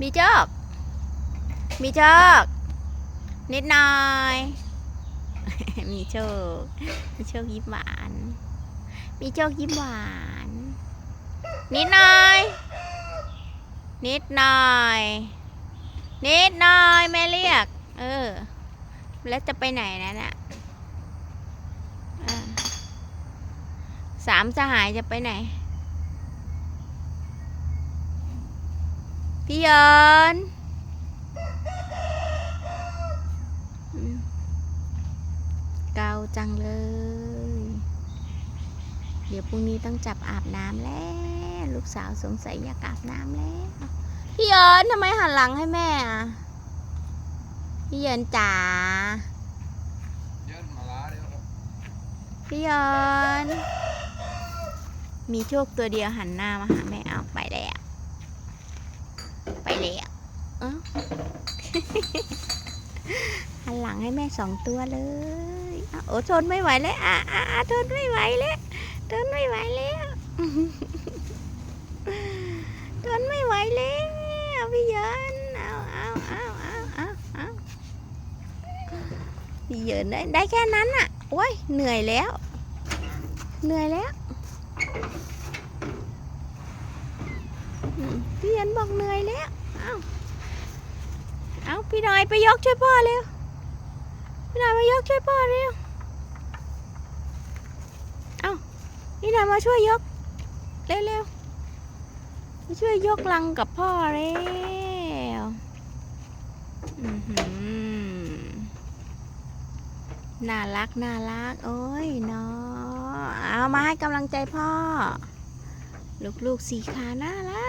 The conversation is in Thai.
มีโชคมีโชคนิดหน่อย มีโชค มีโชคยิ้มหวาน มีโชคยิ้มหวาน นิดหน่อย นิดหน่อย นิดหน่อยแม่เรียก เออ แล้วจะไปไหนนะน่ะอ่าสามสหายจะไปไหน พี่ยินเกาจังเลย เดี๋ยวพรุ่งนี้ต้องจับอาบน้ำแล้ว ลูกสาวสงสัยอยากอาบน้ำแล้ว พี่ยินทำไมหันหลังให้แม่อะพี่ยินจ๋าพี่ยินมีโชคตัวเดียวหันหน้ามาหาแม่เอาไปแล้ว ไปแล้วเอ้าหันหลังให้แม่สองตัวเลยโอ้ทนไม่ไหวแล้วอะอะอะทนไม่ไหวแล้วทนไม่ไหวแล้วทนไม่ไหวแล้วพี่เยินเอาเอาเอาเอาเอาเอาพี่เยินได้ได้แค่นั้นอะโอ้ยเหนื่อยแล้ว เหนื่อยแล้วอืม พี่เยินบอกเหนื่อยแล้ว เอาเอาพี่หน่อยไปยกช่วยพ่อเร็ว พี่หน่อยมายกช่วยพ่อเร็ว เอาพี่หน่อยมาช่วยยก เร็วๆมาช่วยยกลังกับพ่อเร็วน่ารักน่ารัก โอ้ยเนาะเอามาให้กำลังใจพ่อ ลูกๆสีขาน่ารั